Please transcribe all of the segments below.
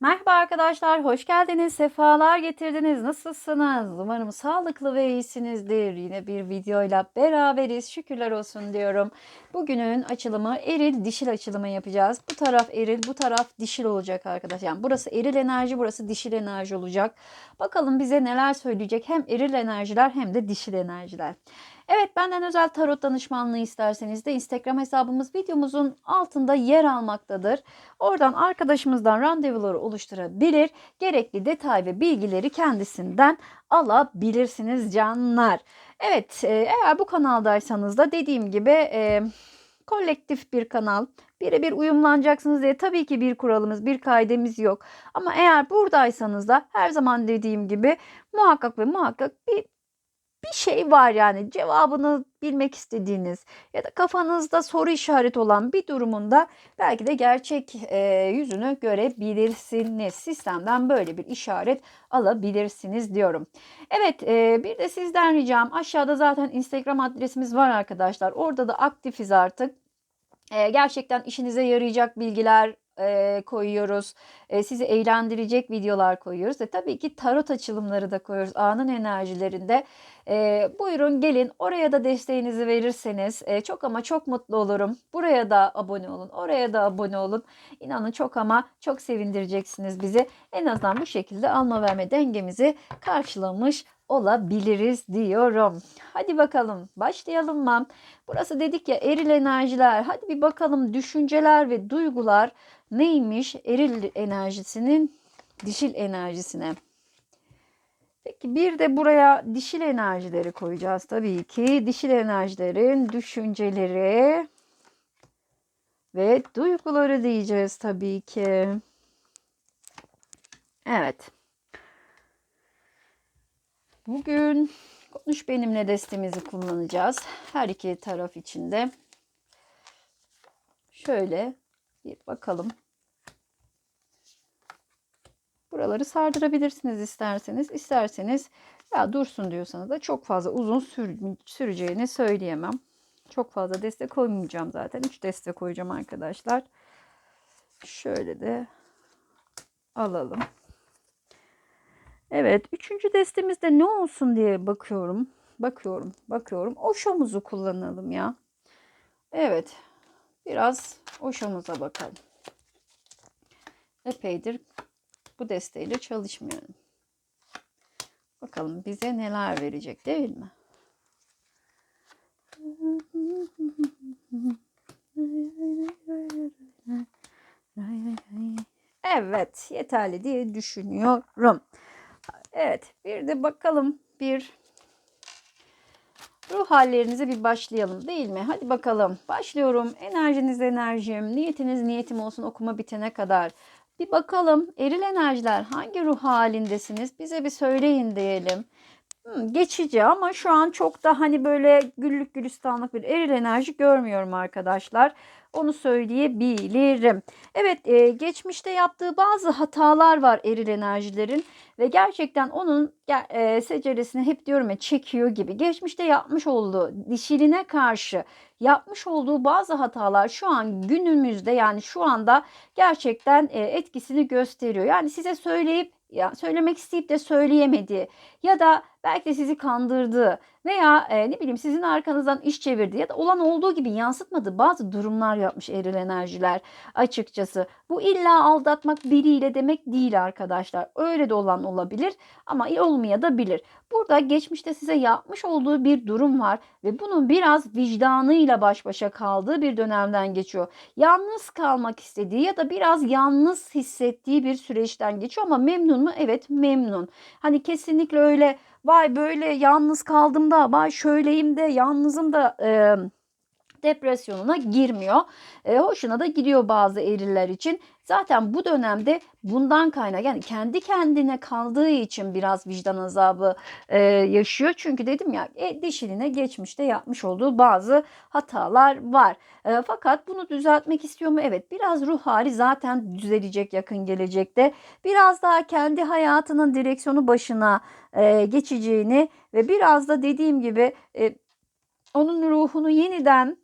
Merhaba arkadaşlar, hoş geldiniz, sefalar getirdiniz. Nasılsınız? Umarım sağlıklı ve iyisinizdir. Yine bir videoyla beraberiz. Şükürler olsun diyorum. Bugünün açılımı eril dişil açılımı yapacağız. Bu taraf eril, bu taraf dişil olacak arkadaşlar. Yani burası eril enerji, burası dişil enerji olacak. Bakalım bize neler söyleyecek hem eril enerjiler hem de dişil enerjiler. Evet benden özel tarot danışmanlığı isterseniz de Instagram hesabımız videomuzun altında yer almaktadır. Oradan arkadaşımızdan randevuları oluşturabilir. Gerekli detay ve bilgileri kendisinden alabilirsiniz canlar. Evet e, eğer bu kanaldaysanız da dediğim gibi e, kolektif bir kanal. Birebir uyumlanacaksınız diye tabii ki bir kuralımız, bir kaidemiz yok. Ama eğer buradaysanız da her zaman dediğim gibi muhakkak ve muhakkak bir bir şey var yani cevabını bilmek istediğiniz ya da kafanızda soru işareti olan bir durumunda belki de gerçek e, yüzünü görebilirsiniz. Sistemden böyle bir işaret alabilirsiniz diyorum. Evet e, bir de sizden ricam aşağıda zaten Instagram adresimiz var arkadaşlar. Orada da aktifiz artık. E, gerçekten işinize yarayacak bilgiler, e, koyuyoruz. E, sizi eğlendirecek videolar koyuyoruz. Ve tabii ki tarot açılımları da koyuyoruz anın enerjilerinde. E, buyurun gelin oraya da desteğinizi verirseniz e, çok ama çok mutlu olurum. Buraya da abone olun, oraya da abone olun. İnanın çok ama çok sevindireceksiniz bizi. En azından bu şekilde alma verme dengemizi karşılamış olabiliriz diyorum. Hadi bakalım başlayalım mı? Burası dedik ya eril enerjiler. Hadi bir bakalım düşünceler ve duygular neymiş eril enerjisinin dişil enerjisine. Peki bir de buraya dişil enerjileri koyacağız tabii ki. Dişil enerjilerin düşünceleri ve duyguları diyeceğiz tabii ki. Evet. Bugün konuş benimle destemizi kullanacağız. Her iki taraf içinde. Şöyle bir bakalım. Buraları sardırabilirsiniz isterseniz. İsterseniz ya dursun diyorsanız da çok fazla uzun sür, süreceğini söyleyemem. Çok fazla destek koymayacağım zaten. 3 destek koyacağım arkadaşlar. Şöyle de alalım. Evet, üçüncü destemizde ne olsun diye bakıyorum. Bakıyorum, bakıyorum. Oşomuzu kullanalım ya. Evet, biraz oşomuza bakalım. Epeydir bu desteğiyle çalışmıyorum. Bakalım bize neler verecek değil mi? Evet, yeterli diye düşünüyorum. Evet, bir de bakalım bir ruh hallerinize bir başlayalım değil mi? Hadi bakalım. Başlıyorum. Enerjiniz enerjim, niyetiniz niyetim olsun okuma bitene kadar. Bir bakalım eril enerjiler hangi ruh halindesiniz? Bize bir söyleyin diyelim. Geçici ama şu an çok da hani böyle güllük gülistanlık bir eril enerji görmüyorum arkadaşlar. Onu söyleyebilirim. Evet e, geçmişte yaptığı bazı hatalar var eril enerjilerin ve gerçekten onun e, seceresini hep diyorum ya çekiyor gibi. Geçmişte yapmış olduğu dişiline karşı yapmış olduğu bazı hatalar şu an günümüzde yani şu anda gerçekten e, etkisini gösteriyor. Yani size söyleyip ya söylemek isteyip de söyleyemedi ya da belki de sizi kandırdı veya e, ne bileyim sizin arkanızdan iş çevirdi ya da olan olduğu gibi yansıtmadı bazı durumlar yapmış eril enerjiler açıkçası. Bu illa aldatmak biriyle demek değil arkadaşlar. Öyle de olan olabilir ama olmaya da bilir. Burada geçmişte size yapmış olduğu bir durum var ve bunun biraz vicdanıyla baş başa kaldığı bir dönemden geçiyor. Yalnız kalmak istediği ya da biraz yalnız hissettiği bir süreçten geçiyor ama memnun mu? Evet memnun. Hani kesinlikle öyle vay böyle yalnız kaldım da vay şöyleyim de yalnızım da e, depresyonuna girmiyor. E, hoşuna da gidiyor bazı eriller için. Zaten bu dönemde bundan kaynak yani kendi kendine kaldığı için biraz vicdan azabı e, yaşıyor. Çünkü dedim ya e, dişiline geçmişte yapmış olduğu bazı hatalar var. E, fakat bunu düzeltmek istiyor mu? Evet biraz ruh hali zaten düzelecek yakın gelecekte. Biraz daha kendi hayatının direksiyonu başına e, geçeceğini ve biraz da dediğim gibi e, onun ruhunu yeniden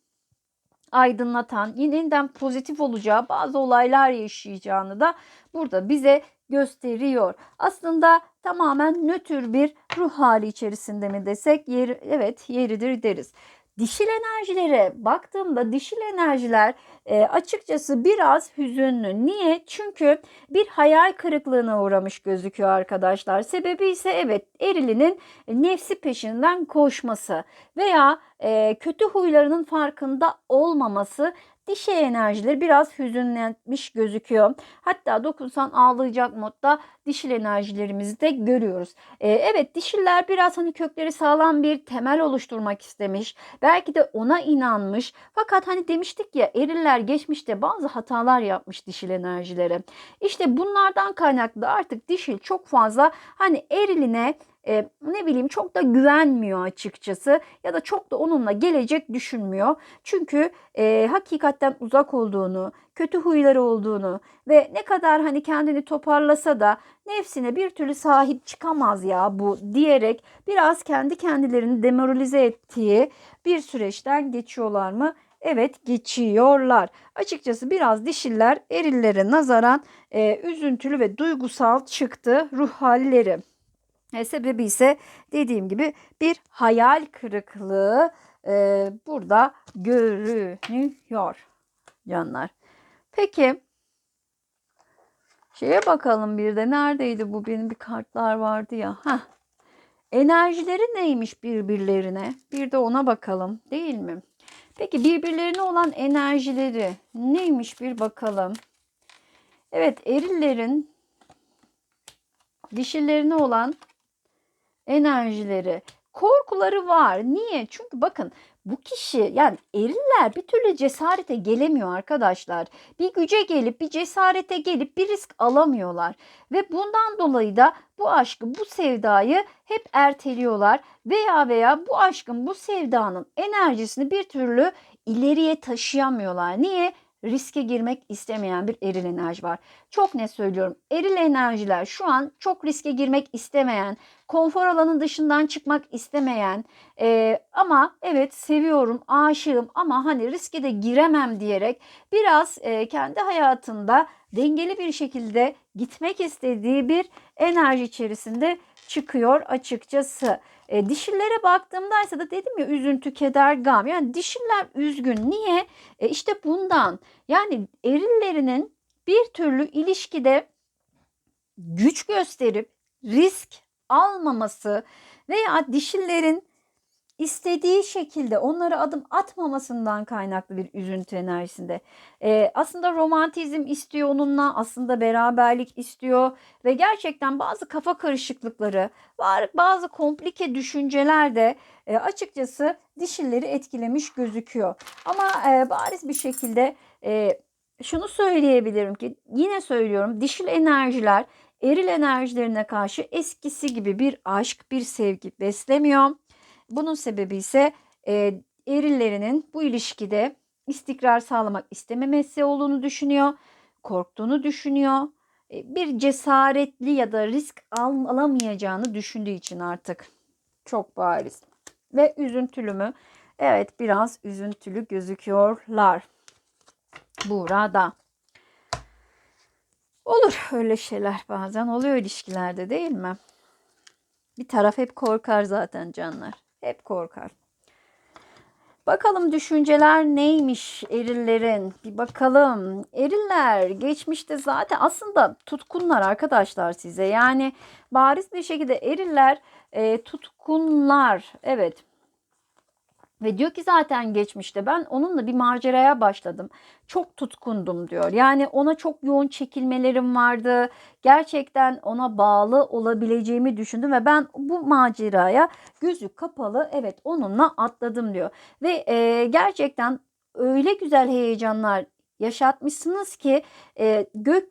aydınlatan, yeniden pozitif olacağı bazı olaylar yaşayacağını da burada bize gösteriyor. Aslında tamamen nötr bir ruh hali içerisinde mi desek yeri, evet yeridir deriz. Dişil enerjilere baktığımda dişil enerjiler e, açıkçası biraz hüzünlü. Niye? Çünkü bir hayal kırıklığına uğramış gözüküyor arkadaşlar. Sebebi ise evet erilinin nefsi peşinden koşması veya e, kötü huylarının farkında olmaması dişi enerjileri biraz hüzünlenmiş gözüküyor. Hatta dokunsan ağlayacak modda dişil enerjilerimizi de görüyoruz. Ee, evet dişiller biraz hani kökleri sağlam bir temel oluşturmak istemiş. Belki de ona inanmış. Fakat hani demiştik ya eriller geçmişte bazı hatalar yapmış dişil enerjilere. İşte bunlardan kaynaklı artık dişil çok fazla hani eriline e, ne bileyim çok da güvenmiyor açıkçası ya da çok da onunla gelecek düşünmüyor. Çünkü e, hakikatten uzak olduğunu, kötü huyları olduğunu ve ne kadar hani kendini toparlasa da nefsine bir türlü sahip çıkamaz ya bu diyerek biraz kendi kendilerini demoralize ettiği bir süreçten geçiyorlar mı? Evet geçiyorlar. Açıkçası biraz dişiller erillere nazaran e, üzüntülü ve duygusal çıktı ruh halleri. E, sebebi ise dediğim gibi bir hayal kırıklığı e, burada görünüyor canlar. Peki şeye bakalım bir de neredeydi bu benim bir kartlar vardı ya. Heh. Enerjileri neymiş birbirlerine? Bir de ona bakalım değil mi? Peki birbirlerine olan enerjileri neymiş bir bakalım. Evet erillerin dişilerine olan enerjileri, korkuları var. Niye? Çünkü bakın bu kişi yani eriller bir türlü cesarete gelemiyor arkadaşlar. Bir güce gelip bir cesarete gelip bir risk alamıyorlar. Ve bundan dolayı da bu aşkı bu sevdayı hep erteliyorlar. Veya veya bu aşkın bu sevdanın enerjisini bir türlü ileriye taşıyamıyorlar. Niye? Riske girmek istemeyen bir eril enerji var. Çok ne söylüyorum. Eril enerjiler şu an çok riske girmek istemeyen, konfor alanın dışından çıkmak istemeyen e, ama evet seviyorum, aşığım ama hani riske de giremem diyerek biraz e, kendi hayatında dengeli bir şekilde gitmek istediği bir enerji içerisinde çıkıyor açıkçası. E, dişillere baktığımda ise de dedim ya üzüntü, keder, gam. Yani dişiller üzgün. Niye? E, işte bundan. Yani erillerinin bir türlü ilişkide güç gösterip risk almaması veya dişillerin istediği şekilde onlara adım atmamasından kaynaklı bir üzüntü enerjisinde. Ee, aslında romantizm istiyor onunla, aslında beraberlik istiyor ve gerçekten bazı kafa karışıklıkları, bazı komplike düşünceler de e, açıkçası dişilleri etkilemiş gözüküyor. Ama e, bariz bir şekilde e, şunu söyleyebilirim ki yine söylüyorum dişil enerjiler eril enerjilerine karşı eskisi gibi bir aşk, bir sevgi beslemiyor. Bunun sebebi ise e, erillerinin bu ilişkide istikrar sağlamak istememesi olduğunu düşünüyor, korktuğunu düşünüyor. E, bir cesaretli ya da risk al, alamayacağını düşündüğü için artık çok bariz. Ve üzüntülü mü? Evet biraz üzüntülü gözüküyorlar. Burada. Olur öyle şeyler bazen oluyor ilişkilerde değil mi? Bir taraf hep korkar zaten canlar. Hep korkar. Bakalım düşünceler neymiş erillerin? Bir bakalım. Eriller geçmişte zaten aslında tutkunlar arkadaşlar size. Yani bariz bir şekilde eriller e, tutkunlar. Evet ve diyor ki zaten geçmişte ben onunla bir maceraya başladım. Çok tutkundum diyor. Yani ona çok yoğun çekilmelerim vardı. Gerçekten ona bağlı olabileceğimi düşündüm ve ben bu maceraya gözü kapalı evet onunla atladım diyor. Ve e, gerçekten öyle güzel heyecanlar yaşatmışsınız ki e, gök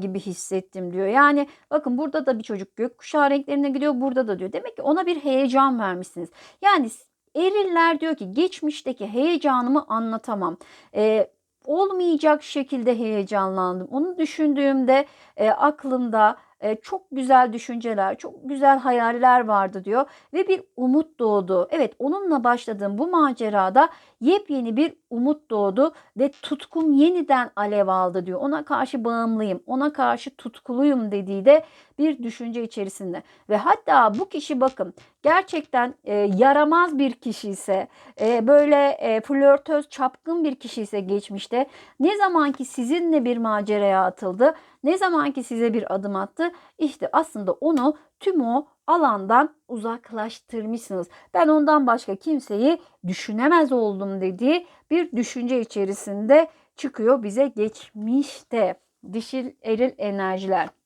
gibi hissettim diyor. Yani bakın burada da bir çocuk gök kuşağı renklerine gidiyor burada da diyor. Demek ki ona bir heyecan vermişsiniz. Yani Eriller diyor ki geçmişteki heyecanımı anlatamam. E, olmayacak şekilde heyecanlandım. Onu düşündüğümde e, aklımda e, çok güzel düşünceler, çok güzel hayaller vardı diyor ve bir umut doğdu. Evet onunla başladığım bu macerada yepyeni bir umut doğdu ve tutkum yeniden alev aldı diyor. Ona karşı bağımlıyım, ona karşı tutkuluyum dediği de bir düşünce içerisinde. Ve hatta bu kişi bakın gerçekten e, yaramaz bir kişi ise, e, böyle e, flörtöz, çapkın bir kişi ise geçmişte ne zaman ki sizinle bir maceraya atıldı, ne zaman ki size bir adım attı, işte aslında onu tüm o alandan uzaklaştırmışsınız. Ben ondan başka kimseyi düşünemez oldum dediği bir düşünce içerisinde çıkıyor bize geçmişte. Dişil eril enerjiler.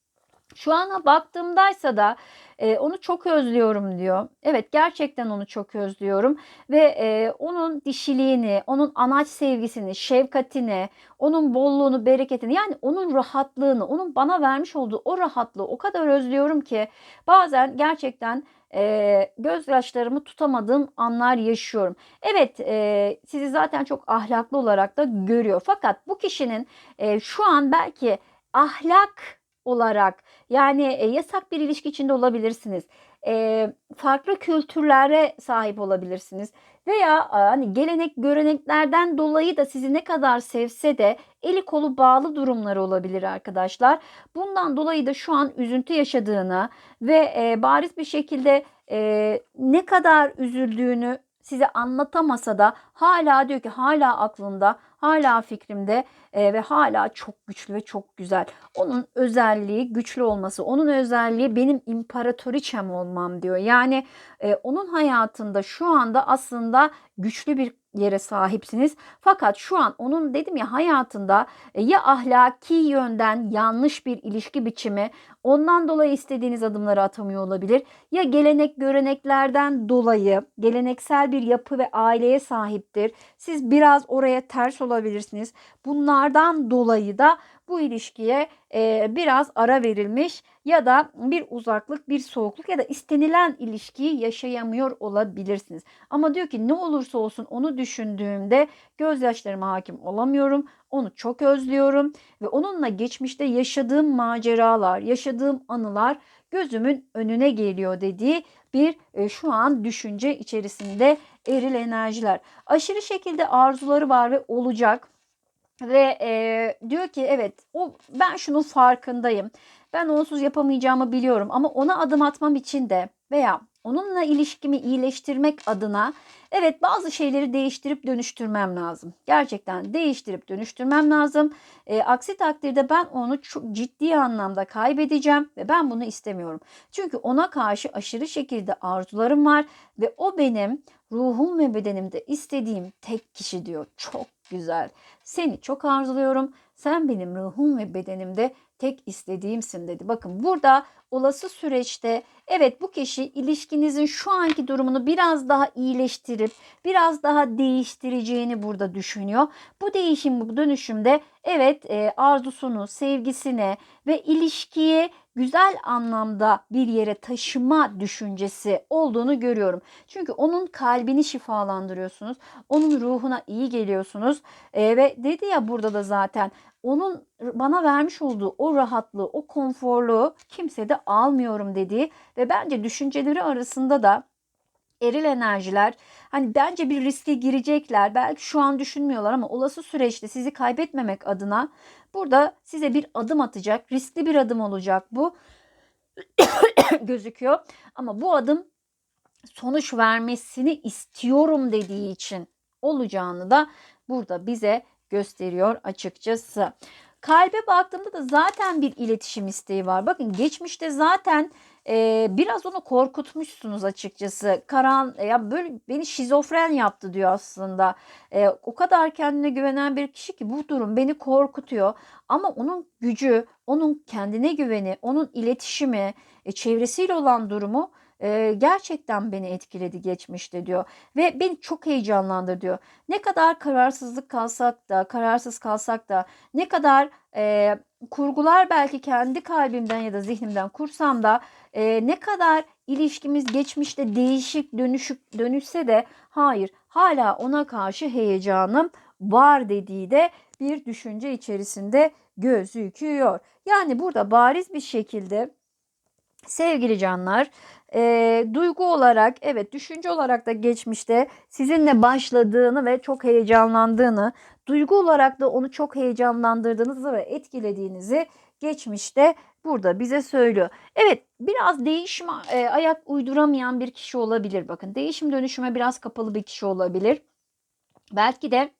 Şu ana baktığımdaysa da e, onu çok özlüyorum diyor. Evet gerçekten onu çok özlüyorum ve e, onun dişiliğini, onun anaç sevgisini, şefkatini, onun bolluğunu, bereketini yani onun rahatlığını, onun bana vermiş olduğu o rahatlığı o kadar özlüyorum ki bazen gerçekten e, gözyaşlarımı tutamadığım anlar yaşıyorum. Evet e, sizi zaten çok ahlaklı olarak da görüyor. Fakat bu kişinin e, şu an belki ahlak olarak yani e, yasak bir ilişki içinde olabilirsiniz. E, farklı kültürlere sahip olabilirsiniz. Veya hani gelenek göreneklerden dolayı da sizi ne kadar sevse de eli kolu bağlı durumları olabilir arkadaşlar. Bundan dolayı da şu an üzüntü yaşadığını ve e, bariz bir şekilde e, ne kadar üzüldüğünü size anlatamasa da hala diyor ki hala aklında, hala fikrimde e, ve hala çok güçlü ve çok güzel. Onun özelliği güçlü olması, onun özelliği benim imparatoriçem olmam diyor. Yani e, onun hayatında şu anda aslında güçlü bir yere sahipsiniz. Fakat şu an onun dedim ya hayatında e, ya ahlaki yönden yanlış bir ilişki biçimi ondan dolayı istediğiniz adımları atamıyor olabilir. Ya gelenek göreneklerden dolayı geleneksel bir yapı ve aileye sahiptir. Siz biraz oraya ters olabilirsiniz. Bunlardan dolayı da bu ilişkiye e, biraz ara verilmiş ya da bir uzaklık, bir soğukluk ya da istenilen ilişkiyi yaşayamıyor olabilirsiniz. Ama diyor ki ne olursa olsun onu düşündüğümde gözyaşlarıma hakim olamıyorum. Onu çok özlüyorum ve onunla geçmişte yaşadığım maceralar, yaşadığım anılar gözümün önüne geliyor dediği bir e, şu an düşünce içerisinde eril enerjiler. Aşırı şekilde arzuları var ve olacak. Ve e, diyor ki evet o ben şunun farkındayım. Ben onsuz yapamayacağımı biliyorum ama ona adım atmam için de veya onunla ilişkimi iyileştirmek adına evet bazı şeyleri değiştirip dönüştürmem lazım. Gerçekten değiştirip dönüştürmem lazım. E, aksi takdirde ben onu çok ciddi anlamda kaybedeceğim ve ben bunu istemiyorum. Çünkü ona karşı aşırı şekilde arzularım var ve o benim ruhum ve bedenimde istediğim tek kişi diyor. Çok güzel. Seni çok arzuluyorum. Sen benim ruhum ve bedenimde tek istediğimsin dedi. Bakın burada olası süreçte evet bu kişi ilişkinizin şu anki durumunu biraz daha iyileştirip biraz daha değiştireceğini burada düşünüyor. Bu değişim bu dönüşümde evet e, arzusunu, sevgisine ve ilişkiye güzel anlamda bir yere taşıma düşüncesi olduğunu görüyorum. Çünkü onun kalbini şifalandırıyorsunuz. Onun ruhuna iyi geliyorsunuz. E, ve dedi ya burada da zaten onun bana vermiş olduğu o rahatlığı, o konforluğu kimse de almıyorum dediği ve bence düşünceleri arasında da eril enerjiler hani bence bir riske girecekler. Belki şu an düşünmüyorlar ama olası süreçte sizi kaybetmemek adına burada size bir adım atacak. Riskli bir adım olacak bu. gözüküyor. Ama bu adım sonuç vermesini istiyorum dediği için olacağını da burada bize gösteriyor açıkçası. Kalbe baktığımda da zaten bir iletişim isteği var. Bakın geçmişte zaten e, biraz onu korkutmuşsunuz açıkçası. Karan ya böyle beni şizofren yaptı diyor aslında. E, o kadar kendine güvenen bir kişi ki bu durum beni korkutuyor. Ama onun gücü, onun kendine güveni, onun iletişimi, e, çevresiyle olan durumu gerçekten beni etkiledi geçmişte diyor ve beni çok heyecanlandır diyor. Ne kadar kararsızlık kalsak da, kararsız kalsak da, ne kadar e, kurgular belki kendi kalbimden ya da zihnimden kursam da e, ne kadar ilişkimiz geçmişte değişik dönüşük dönüşse de hayır hala ona karşı heyecanım var dediği de bir düşünce içerisinde gözüküyor. Yani burada bariz bir şekilde Sevgili canlar, e, duygu olarak, evet düşünce olarak da geçmişte sizinle başladığını ve çok heyecanlandığını, duygu olarak da onu çok heyecanlandırdığınızı ve etkilediğinizi geçmişte burada bize söylüyor. Evet, biraz değişim e, ayak uyduramayan bir kişi olabilir. Bakın, değişim dönüşüme biraz kapalı bir kişi olabilir. Belki de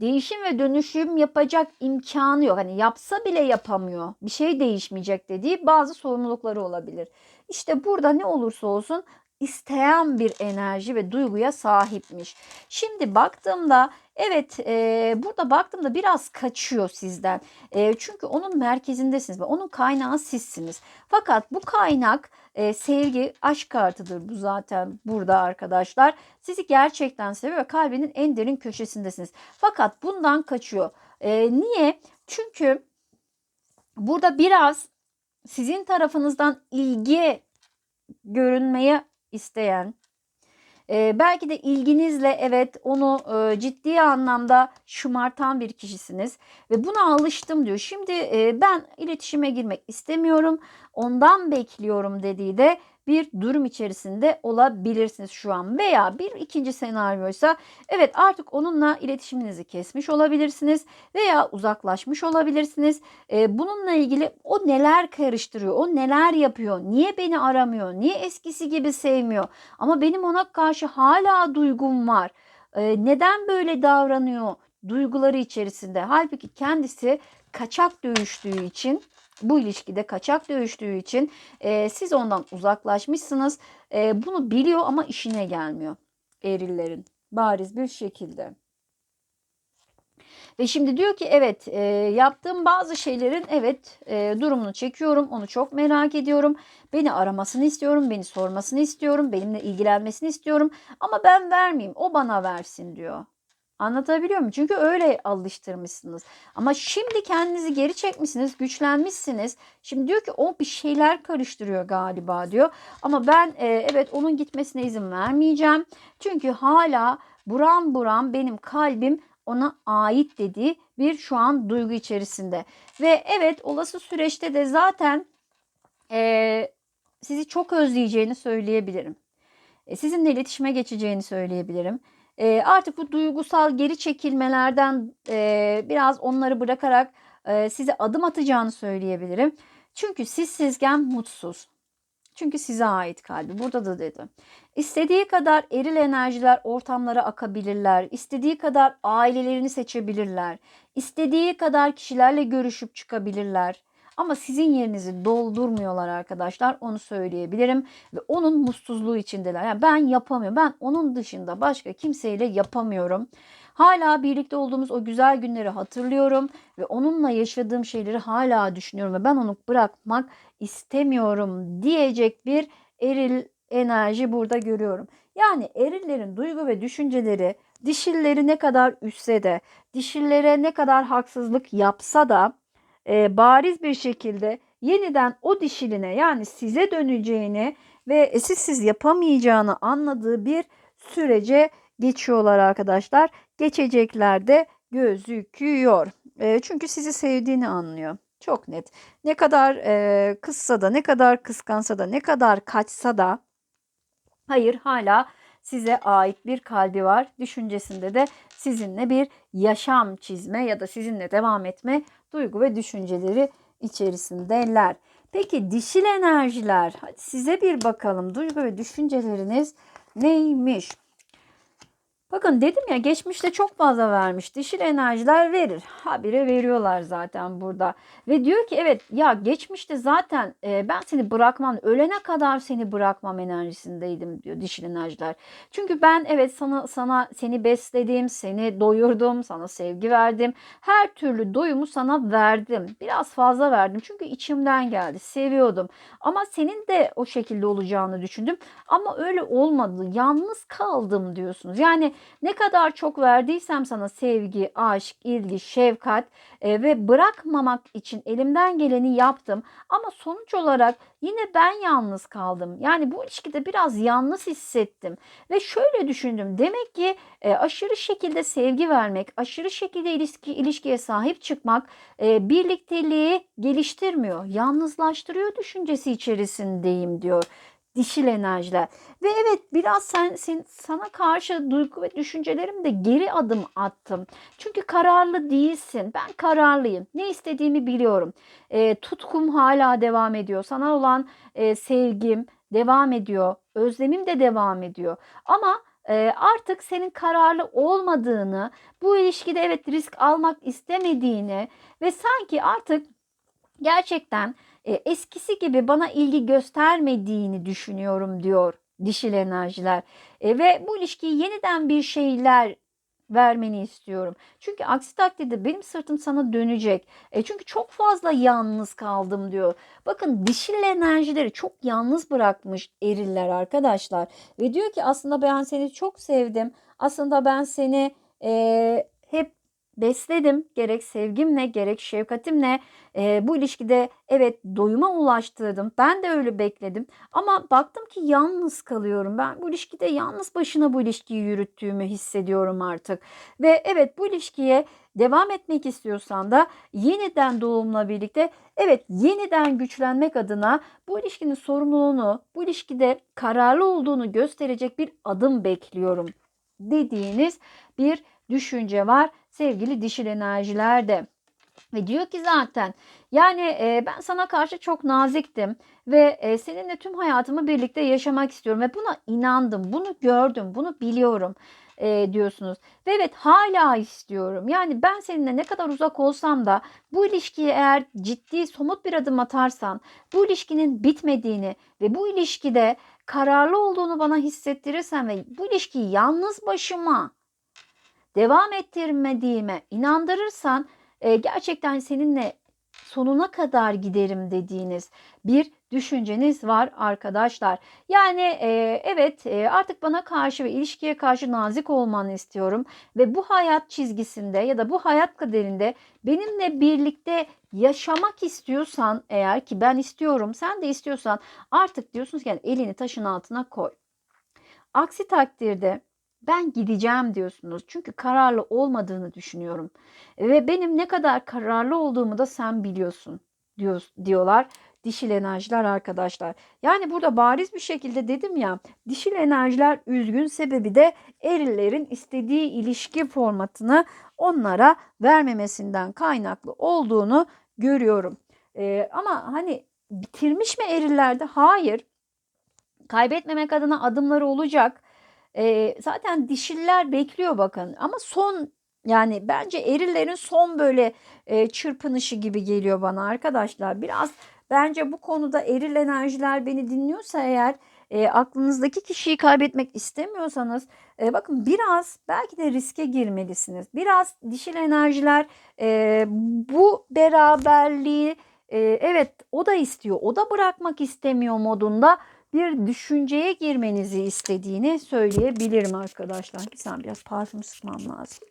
değişim ve dönüşüm yapacak imkanı yok. Hani yapsa bile yapamıyor. Bir şey değişmeyecek dediği bazı sorumlulukları olabilir. İşte burada ne olursa olsun isteyen bir enerji ve duyguya sahipmiş. Şimdi baktığımda evet e, burada baktığımda biraz kaçıyor sizden. E, çünkü onun merkezindesiniz ve onun kaynağı sizsiniz. Fakat bu kaynak e, sevgi, aşk kartıdır bu zaten burada arkadaşlar. Sizi gerçekten seviyor kalbinin en derin köşesindesiniz. Fakat bundan kaçıyor. E, niye? Çünkü burada biraz sizin tarafınızdan ilgi görünmeye isteyen, e, belki de ilginizle evet onu e, ciddi anlamda şımartan bir kişisiniz ve buna alıştım diyor. Şimdi e, ben iletişime girmek istemiyorum, ondan bekliyorum dediği de bir durum içerisinde olabilirsiniz şu an. Veya bir ikinci senaryoysa evet artık onunla iletişiminizi kesmiş olabilirsiniz veya uzaklaşmış olabilirsiniz. Ee, bununla ilgili o neler karıştırıyor, o neler yapıyor, niye beni aramıyor, niye eskisi gibi sevmiyor ama benim ona karşı hala duygum var. Ee, neden böyle davranıyor duyguları içerisinde? Halbuki kendisi kaçak dövüştüğü için bu ilişkide kaçak dövüştüğü için e, siz ondan uzaklaşmışsınız. E, bunu biliyor ama işine gelmiyor erillerin bariz bir şekilde. Ve şimdi diyor ki evet e, yaptığım bazı şeylerin evet e, durumunu çekiyorum. Onu çok merak ediyorum. Beni aramasını istiyorum. Beni sormasını istiyorum. Benimle ilgilenmesini istiyorum. Ama ben vermeyeyim. O bana versin diyor. Anlatabiliyor muyum? Çünkü öyle alıştırmışsınız. Ama şimdi kendinizi geri çekmişsiniz, güçlenmişsiniz. Şimdi diyor ki o bir şeyler karıştırıyor galiba diyor. Ama ben e, evet onun gitmesine izin vermeyeceğim. Çünkü hala buram buram benim kalbim ona ait dediği bir şu an duygu içerisinde. Ve evet olası süreçte de zaten e, sizi çok özleyeceğini söyleyebilirim. E, sizinle iletişime geçeceğini söyleyebilirim. E, artık bu duygusal geri çekilmelerden e, biraz onları bırakarak e, size adım atacağını söyleyebilirim. Çünkü siz sizgen mutsuz. Çünkü size ait kalbi. Burada da dedi. İstediği kadar eril enerjiler ortamlara akabilirler. İstediği kadar ailelerini seçebilirler. İstediği kadar kişilerle görüşüp çıkabilirler. Ama sizin yerinizi doldurmuyorlar arkadaşlar. Onu söyleyebilirim. Ve onun mutsuzluğu içindeler. Yani ben yapamıyorum. Ben onun dışında başka kimseyle yapamıyorum. Hala birlikte olduğumuz o güzel günleri hatırlıyorum ve onunla yaşadığım şeyleri hala düşünüyorum ve ben onu bırakmak istemiyorum diyecek bir eril enerji burada görüyorum. Yani erillerin duygu ve düşünceleri dişilleri ne kadar üstse de, dişillere ne kadar haksızlık yapsa da e, bariz bir şekilde yeniden o dişiline yani size döneceğini ve siz yapamayacağını anladığı bir sürece geçiyorlar arkadaşlar. Geçecekler de gözüküyor. E, çünkü sizi sevdiğini anlıyor. Çok net. Ne kadar e, kızsa da, ne kadar kıskansa da, ne kadar kaçsa da hayır hala size ait bir kalbi var. Düşüncesinde de sizinle bir yaşam çizme ya da sizinle devam etme duygu ve düşünceleri içerisindeler. Peki dişil enerjiler, size bir bakalım duygu ve düşünceleriniz neymiş? Bakın dedim ya geçmişte çok fazla vermiş. Dişil enerjiler verir. Habire veriyorlar zaten burada. Ve diyor ki evet ya geçmişte zaten e, ben seni bırakmam. Ölene kadar seni bırakmam enerjisindeydim diyor dişil enerjiler. Çünkü ben evet sana sana seni besledim, seni doyurdum, sana sevgi verdim. Her türlü doyumu sana verdim. Biraz fazla verdim. Çünkü içimden geldi. Seviyordum. Ama senin de o şekilde olacağını düşündüm. Ama öyle olmadı. Yalnız kaldım diyorsunuz. Yani ne kadar çok verdiysem sana sevgi, aşk, ilgi, şefkat e, ve bırakmamak için elimden geleni yaptım. Ama sonuç olarak yine ben yalnız kaldım. Yani bu ilişkide biraz yalnız hissettim. Ve şöyle düşündüm. Demek ki e, aşırı şekilde sevgi vermek, aşırı şekilde ilişki, ilişkiye sahip çıkmak e, birlikteliği geliştirmiyor. Yalnızlaştırıyor düşüncesi içerisindeyim diyor dişil enerjiler. Ve evet biraz sen, sen sana karşı duygu ve düşüncelerimde geri adım attım. Çünkü kararlı değilsin. Ben kararlıyım. Ne istediğimi biliyorum. E, tutkum hala devam ediyor. Sana olan e, sevgim devam ediyor. Özlemim de devam ediyor. Ama e, artık senin kararlı olmadığını, bu ilişkide evet risk almak istemediğini ve sanki artık gerçekten eskisi gibi bana ilgi göstermediğini düşünüyorum diyor dişil enerjiler. E, ve bu ilişkiyi yeniden bir şeyler vermeni istiyorum. Çünkü aksi takdirde benim sırtım sana dönecek. E çünkü çok fazla yalnız kaldım diyor. Bakın dişil enerjileri çok yalnız bırakmış eriller arkadaşlar. Ve diyor ki aslında ben seni çok sevdim. Aslında ben seni e, hep besledim. Gerek sevgimle gerek şefkatimle e, bu ilişkide evet doyuma ulaştırdım. Ben de öyle bekledim. Ama baktım ki yalnız kalıyorum. Ben bu ilişkide yalnız başına bu ilişkiyi yürüttüğümü hissediyorum artık. Ve evet bu ilişkiye devam etmek istiyorsan da yeniden doğumla birlikte evet yeniden güçlenmek adına bu ilişkinin sorumluluğunu, bu ilişkide kararlı olduğunu gösterecek bir adım bekliyorum dediğiniz bir düşünce var sevgili dişil enerjilerde. Ve diyor ki zaten yani e, ben sana karşı çok naziktim ve e, seninle tüm hayatımı birlikte yaşamak istiyorum ve buna inandım, bunu gördüm, bunu biliyorum e, diyorsunuz. Ve evet hala istiyorum. Yani ben seninle ne kadar uzak olsam da bu ilişkiye eğer ciddi somut bir adım atarsan bu ilişkinin bitmediğini ve bu ilişkide kararlı olduğunu bana hissettirirsen ve bu ilişkiyi yalnız başıma devam ettirmediğime inandırırsan e, gerçekten seninle sonuna kadar giderim dediğiniz bir düşünceniz var arkadaşlar. Yani e, evet e, artık bana karşı ve ilişkiye karşı nazik olmanı istiyorum ve bu hayat çizgisinde ya da bu hayat kaderinde benimle birlikte yaşamak istiyorsan eğer ki ben istiyorum sen de istiyorsan artık diyorsunuz ki yani elini taşın altına koy. Aksi takdirde ben gideceğim diyorsunuz. Çünkü kararlı olmadığını düşünüyorum. Ve benim ne kadar kararlı olduğumu da sen biliyorsun diyor, diyorlar dişil enerjiler arkadaşlar. Yani burada bariz bir şekilde dedim ya dişil enerjiler üzgün sebebi de erillerin istediği ilişki formatını onlara vermemesinden kaynaklı olduğunu görüyorum. Ee, ama hani bitirmiş mi erillerde? Hayır. Kaybetmemek adına adımları olacak e, zaten dişiller bekliyor bakın ama son yani bence erillerin son böyle e, çırpınışı gibi geliyor bana arkadaşlar. Biraz bence bu konuda eril enerjiler beni dinliyorsa eğer e, aklınızdaki kişiyi kaybetmek istemiyorsanız e, bakın biraz belki de riske girmelisiniz. Biraz dişil enerjiler e, bu beraberliği e, evet o da istiyor o da bırakmak istemiyor modunda bir düşünceye girmenizi istediğini söyleyebilirim arkadaşlar. Bir saniye biraz parfüm sıkmam lazım.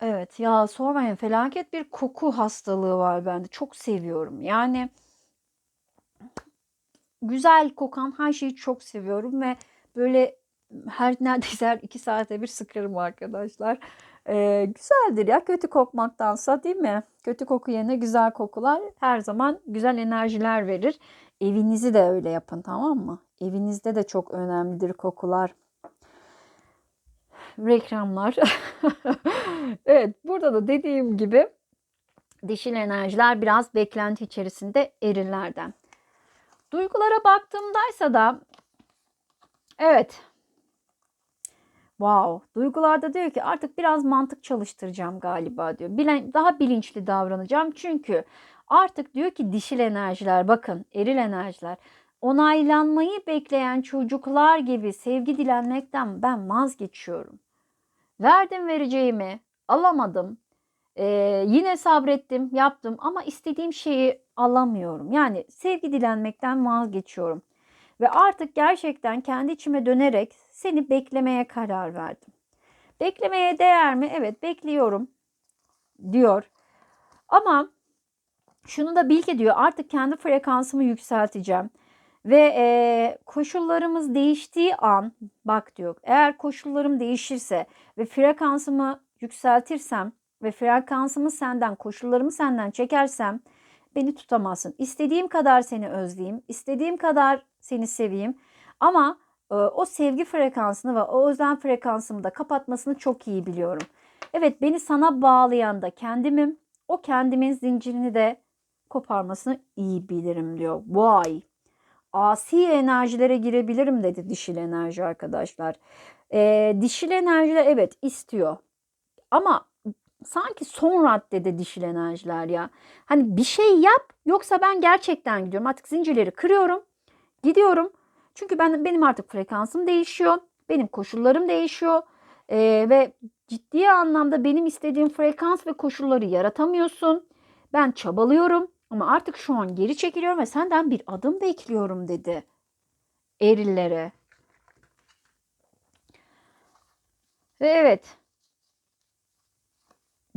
Evet ya sormayın felaket bir koku hastalığı var bende. Çok seviyorum. Yani güzel kokan her şeyi çok seviyorum ve böyle her neredeyse her iki saate bir sıkarım arkadaşlar. Ee, güzeldir ya kötü kokmaktansa değil mi? Kötü koku yerine güzel kokular her zaman güzel enerjiler verir. Evinizi de öyle yapın tamam mı? Evinizde de çok önemlidir kokular. Reklamlar. evet burada da dediğim gibi dişil enerjiler biraz beklenti içerisinde erillerden. Duygulara baktığımdaysa da evet Wow. Duygularda diyor ki artık biraz mantık çalıştıracağım galiba diyor. Bilen, daha bilinçli davranacağım. Çünkü artık diyor ki dişil enerjiler bakın eril enerjiler onaylanmayı bekleyen çocuklar gibi sevgi dilenmekten ben vazgeçiyorum. Verdim vereceğimi alamadım. Ee, yine sabrettim yaptım ama istediğim şeyi alamıyorum. Yani sevgi dilenmekten vazgeçiyorum. Ve artık gerçekten kendi içime dönerek seni beklemeye karar verdim. Beklemeye değer mi? Evet bekliyorum diyor. Ama şunu da bil ki diyor artık kendi frekansımı yükselteceğim. Ve e, koşullarımız değiştiği an bak diyor eğer koşullarım değişirse ve frekansımı yükseltirsem ve frekansımı senden koşullarımı senden çekersem beni tutamazsın. İstediğim kadar seni özleyeyim, istediğim kadar seni seveyim ama e, o sevgi frekansını ve o özlem frekansımı da kapatmasını çok iyi biliyorum. Evet beni sana bağlayan da kendimim. O kendimin zincirini de koparmasını iyi bilirim diyor. Vay asi enerjilere girebilirim dedi dişil enerji arkadaşlar. Ee, dişil enerjiler evet istiyor. Ama sanki son raddede dişil enerjiler ya. Hani bir şey yap yoksa ben gerçekten gidiyorum. Artık zincirleri kırıyorum. Gidiyorum. Çünkü ben benim artık frekansım değişiyor. Benim koşullarım değişiyor. Ee, ve ciddi anlamda benim istediğim frekans ve koşulları yaratamıyorsun. Ben çabalıyorum ama artık şu an geri çekiliyorum ve senden bir adım bekliyorum dedi. Erillere. Ve evet.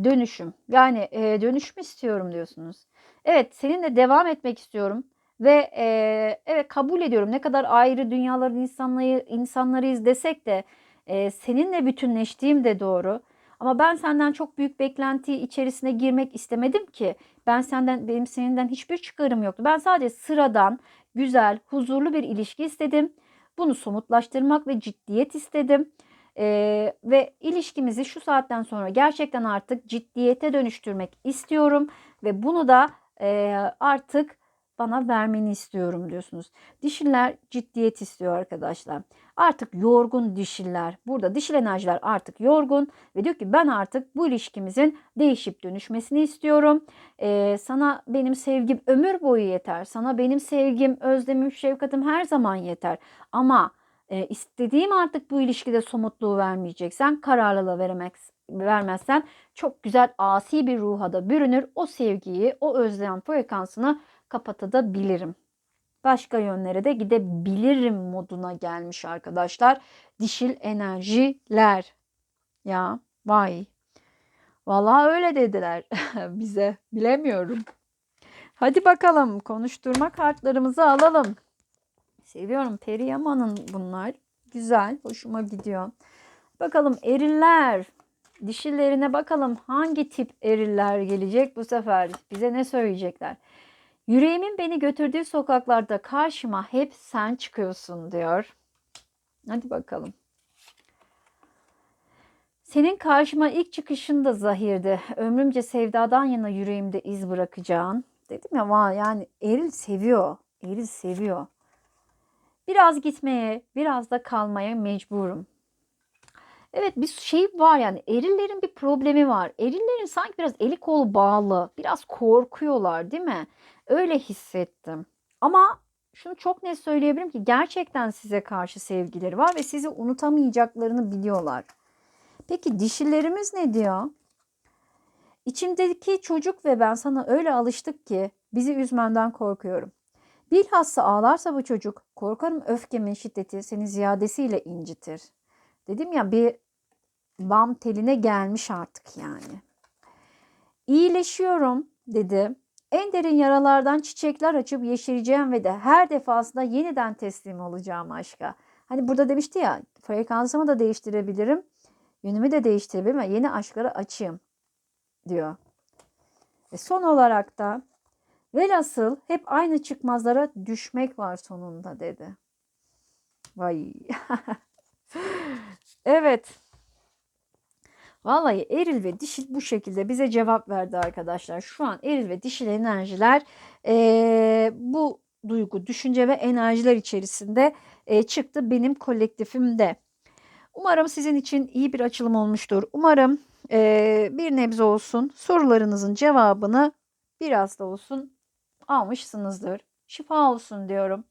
Dönüşüm. Yani e, dönüşüm istiyorum diyorsunuz. Evet seninle devam etmek istiyorum. Ve e, evet kabul ediyorum ne kadar ayrı dünyaların insanları, insanlarıyız desek de e, seninle bütünleştiğim de doğru. Ama ben senden çok büyük beklenti içerisine girmek istemedim ki. Ben senden benim seninden hiçbir çıkarım yoktu. Ben sadece sıradan, güzel, huzurlu bir ilişki istedim. Bunu somutlaştırmak ve ciddiyet istedim. Ee, ve ilişkimizi şu saatten sonra gerçekten artık ciddiyete dönüştürmek istiyorum ve bunu da e, artık bana vermeni istiyorum diyorsunuz. Dişiller ciddiyet istiyor arkadaşlar. Artık yorgun dişiller. Burada dişil enerjiler artık yorgun ve diyor ki ben artık bu ilişkimizin değişip dönüşmesini istiyorum. Ee, sana benim sevgim ömür boyu yeter. Sana benim sevgim, özlemim, şefkatim her zaman yeter. Ama e, istediğim artık bu ilişkide somutluğu vermeyeceksen, kararlılığı veremek, vermezsen çok güzel asi bir ruha da bürünür. O sevgiyi, o özlem frekansını kapatabilirim. Başka yönlere de gidebilirim moduna gelmiş arkadaşlar. Dişil enerjiler. Ya vay. Vallahi öyle dediler bize. Bilemiyorum. Hadi bakalım konuşturma kartlarımızı alalım. Seviyorum Periyaman'ın bunlar. Güzel. Hoşuma gidiyor. Bakalım eriller. Dişillerine bakalım hangi tip eriller gelecek bu sefer. Bize ne söyleyecekler? Yüreğimin beni götürdüğü sokaklarda karşıma hep sen çıkıyorsun diyor. Hadi bakalım. Senin karşıma ilk çıkışın da zahirdi. Ömrümce sevdadan yana yüreğimde iz bırakacağın. Dedim ya vay yani eril seviyor. Eril seviyor. Biraz gitmeye, biraz da kalmaya mecburum. Evet bir şey var yani erillerin bir problemi var. Erillerin sanki biraz eli kolu bağlı. Biraz korkuyorlar değil mi? Öyle hissettim. Ama şunu çok net söyleyebilirim ki gerçekten size karşı sevgileri var ve sizi unutamayacaklarını biliyorlar. Peki dişilerimiz ne diyor? İçimdeki çocuk ve ben sana öyle alıştık ki bizi üzmenden korkuyorum. Bilhassa ağlarsa bu çocuk korkarım öfkemin şiddeti seni ziyadesiyle incitir. Dedim ya bir bam teline gelmiş artık yani. İyileşiyorum dedi. En derin yaralardan çiçekler açıp yeşereceğim ve de her defasında yeniden teslim olacağım aşka. Hani burada demişti ya frekansımı da değiştirebilirim. Yönümü de değiştirebilirim ve yeni aşkları açayım diyor. Ve son olarak da velhasıl hep aynı çıkmazlara düşmek var sonunda dedi. Vay. evet. Vallahi eril ve dişil bu şekilde bize cevap verdi arkadaşlar. Şu an eril ve dişil enerjiler e, bu duygu, düşünce ve enerjiler içerisinde e, çıktı benim kolektifimde. Umarım sizin için iyi bir açılım olmuştur. Umarım e, bir nebze olsun sorularınızın cevabını biraz da olsun almışsınızdır. Şifa olsun diyorum.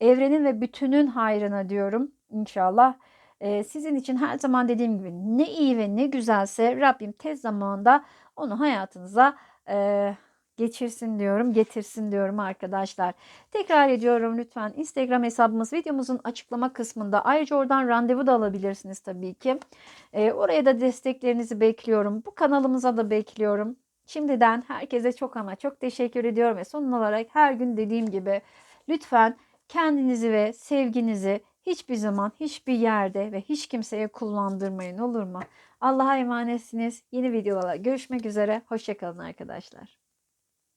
Evrenin ve bütünün hayrına diyorum. İnşallah e, sizin için her zaman dediğim gibi ne iyi ve ne güzelse Rabbim tez zamanda onu hayatınıza e, geçirsin diyorum, getirsin diyorum arkadaşlar. Tekrar ediyorum lütfen Instagram hesabımız videomuzun açıklama kısmında. Ayrıca oradan randevu da alabilirsiniz tabii ki. Ee, oraya da desteklerinizi bekliyorum. Bu kanalımıza da bekliyorum. Şimdiden herkese çok ama çok teşekkür ediyorum ve son olarak her gün dediğim gibi lütfen kendinizi ve sevginizi hiçbir zaman hiçbir yerde ve hiç kimseye kullandırmayın olur mu? Allah'a emanetsiniz. Yeni videolarla görüşmek üzere. Hoşçakalın arkadaşlar.